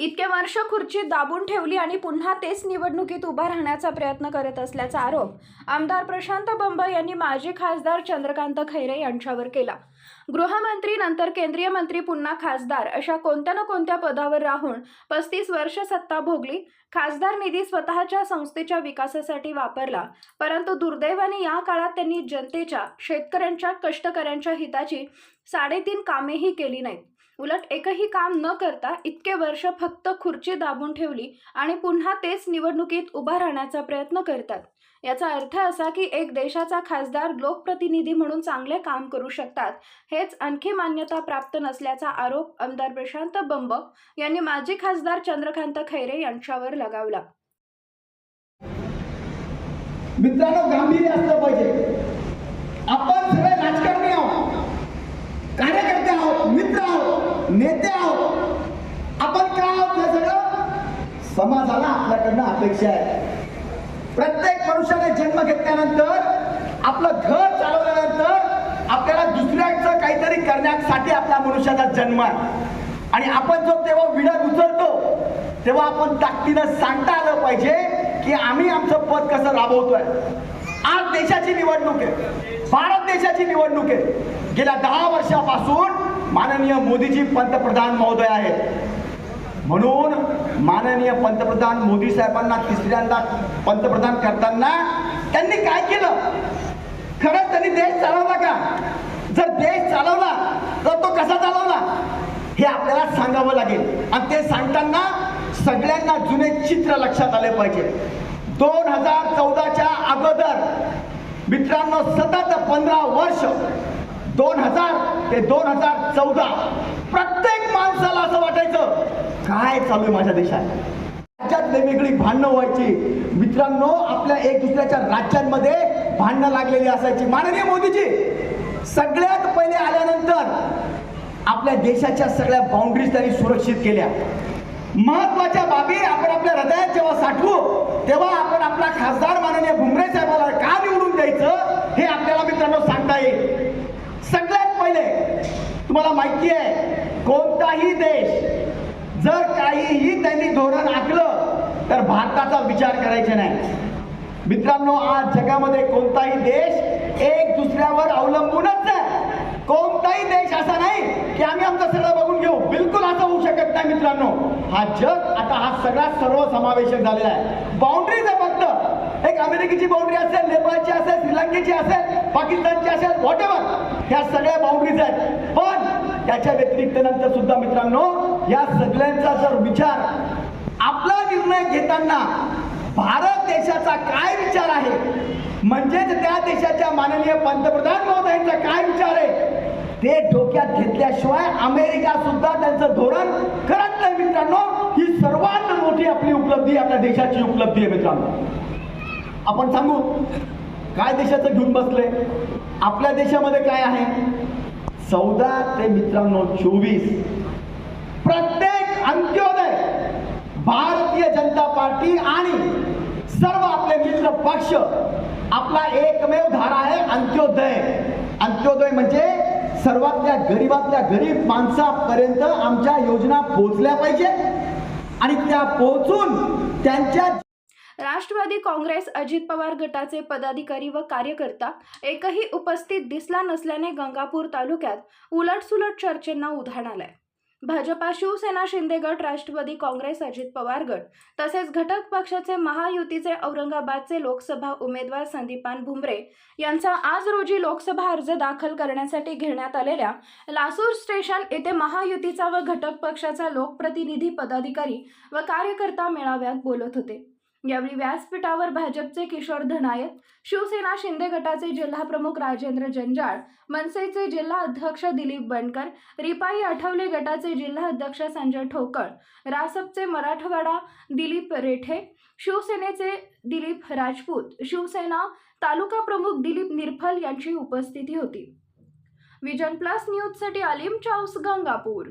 इतके वर्ष खुर्ची दाबून ठेवली आणि पुन्हा तेच निवडणुकीत उभा राहण्याचा प्रयत्न करत असल्याचा आरोप आमदार प्रशांत बंब यांनी माजी खासदार चंद्रकांत खैरे यांच्यावर केला. गृहमंत्री नंतर केंद्रीय मंत्री पुन्हा खासदार अशा कोणत्या ना कोणत्या पदावर राहून पस्तीस वर्ष सत्ता भोगली खासदार निधी स्वतःच्या संस्थेच्या विकासासाठी वापरला परंतु दुर्दैवाने या काळात त्यांनी जनतेच्या शेतकऱ्यांच्या कष्टकऱ्यांच्या हिताची साडेतीन कामेही केली नाहीत. उलट एकही काम न करता इतके वर्ष फक्त खुर्ची दाबून ठेवली आणि पुन्हा तेच निवडणुकीत उभा राहण्याचा प्रयत्न करतात. याचा अर्थ असा की एक देशाचा खासदार लोकप्रतिनिधी म्हणून चांगले काम करू शकतात हेच आणखी मान्यता प्राप्त नसल्याचा आरोप आमदार प्रशांत बंब यांनी माजी खासदार चंद्रकांत खैरे यांच्यावर लगावला. मित्रांनो गांभीर्य असलं पाहिजे. आपण सगळे राजकारणी आहोत. कार्यकर्ते नेते आहोत. आपण काय आहोत हे सगळं? समाजाला आपल्याकडनं अपेक्षा आहे. प्रत्येक मनुष्याने जन्म घेतल्यानंतर आपलं घर चालवल्यानंतर आपल्याला दुसऱ्याचं काहीतरी करण्यासाठी आपल्या मनुष्याचा जन्म आहे. आणि आपण जो तेव्हा विडा उचलतो तेव्हा आपण ताकदीनं सांगता आलं पाहिजे की आम्ही आमचं पद कसं राबवतोय. आज देशाची निवडणूक आहे. भारत देशाची निवडणूक आहे. गेल्या दहा वर्षापासून माननीय मोदीजी पंतप्रधान महोदय आहेत. म्हणून माननीय पंतप्रधान मोदी साहेबांना तिसऱ्यांदा पंतप्रधान करताना त्यांनी काय केलं? खरंच त्यांनी देश चालवला का? जर देश चालवला तर तो कसा चालवला? हे आपल्याला सांगावं लागेल. आणि ते सांगताना सगळ्यांना जुने चित्र लक्षात आले पाहिजे. दोन हजार चौदाच्या अगोदर मित्रांनो सतत पंधरा वर्ष दोन हजार ते दोन हजार चौदा. प्रत्येक माणसाला असं वाटायचं काय चालू आहे माझ्या देशात? राज्यात वेगवेगळी भांडणं व्हायची. मित्रांनो आपल्या एक दुसऱ्याच्या राज्यांमध्ये भांडणं लागलेली असायची. माननीय मोदीजी सगळ्यात पहिले आल्यानंतर आपल्या देशाच्या सगळ्या बाउंड्रीज त्यांनी सुरक्षित केल्या. महत्त्वाच्या बाबी आपण आपल्या हृदयात जेव्हा साठवू तेव्हा आपण आपला खासदार माननीय भुमरे साहेबाला का निवडून द्यायचं हे आपल्याला मित्रांनो सांगता येईल सगळ्यात पहिले तुम्हाला माहिती आहे कोणताही देश जर काहीही त्यांनी धोरण आखलं तर भारताचा विचार करायचे नाही. मित्रांनो आज जगामध्ये कोणताही देश एक दुसऱ्यावर अवलंबूनच आहे. कोणताही देश असा नाही की आम्ही आमचं सगळं बघून घेऊ. बिलकुल असं होऊ शकत नाही मित्रांनो. हा जग आता हा सगळा सर्व समावेशक झालेला आहे. बाउंड्रीज आहे फक्त. एक अमेरिकेची बाउंड्री असेल नेपाळची असेल श्रीलंकेची असेल पाकिस्तानची असेल व्हॉट ह्या सगळ्या बाउंड्रीज आहेत. पण घटनेनंतर सुद्धा मित्रांनो या सगळ्यांचा जर विचार आपला निर्णय घेताना भारत देशाचा काय विचार आहे? म्हणजेच त्या देशाच्या माननीय पंतप्रधान महोदयांचा काय विचार आहे? ते डोक्यात घेतल्याशिवाय अमेरिका सुद्धा त्यांचं धोरण करत नाही मित्रांनो. ही सर्वात मोठी आपली उपलब्धी आपल्या देशाची उपलब्धी आहे मित्रांनो. आपण सांगू काय देशाचं घेऊन बसले? आपल्या देशामध्ये काय आहे? चौदा ते मित्रांनो चोवीस. प्रत्येक अंत्योदय भारतीय जनता पार्टी आणि सर्व आपले मित्र पक्ष आपला एकमेव धारा आहे अंत्योदय. अंत्योदय म्हणजे सर्वातल्या गरीबातल्या गरीब माणसापर्यंत आमच्या योजना पोहोचल्या पाहिजे आणि त्या पोहोचून त्यांच्या राष्ट्रवादी काँग्रेस अजित पवार गटाचे पदाधिकारी व कार्यकर्ता एकही उपस्थित दिसला नसल्याने गंगापूर तालुक्यात उलटसुलट चर्चेंना उधाण आलंय. भाजपा शिवसेना शिंदे गट राष्ट्रवादी काँग्रेस अजित पवार गट तसेच घटक पक्षाचे महायुतीचे औरंगाबादचे लोकसभा उमेदवार संदीपान भुमरे यांचा आज रोजी लोकसभा अर्ज दाखल करण्यासाठी घेण्यात आलेल्या लासूर स्टेशन येथे महायुतीचा व घटक पक्षाचा लोकप्रतिनिधी पदाधिकारी व कार्यकर्ता मेळाव्यात बोलत होते. यावेळी व्यासपीठावर भाजपचे किशोर धनायक शिवसेना शिंदे गटाचे जिल्हाप्रमुख राजेंद्र जंजाळ मनसेचे जिल्हा अध्यक्ष दिलीप बनकर रिपाई आठवले गटाचे जिल्हा अध्यक्ष संजय ठोकळ रासपचे मराठवाडा दिलीप रेठे शिवसेनेचे दिलीप राजपूत शिवसेना तालुका प्रमुख दिलीप निरफल यांची उपस्थिती होती. विजन प्लस न्यूजसाठी अलीम चाऊस गंगापूर.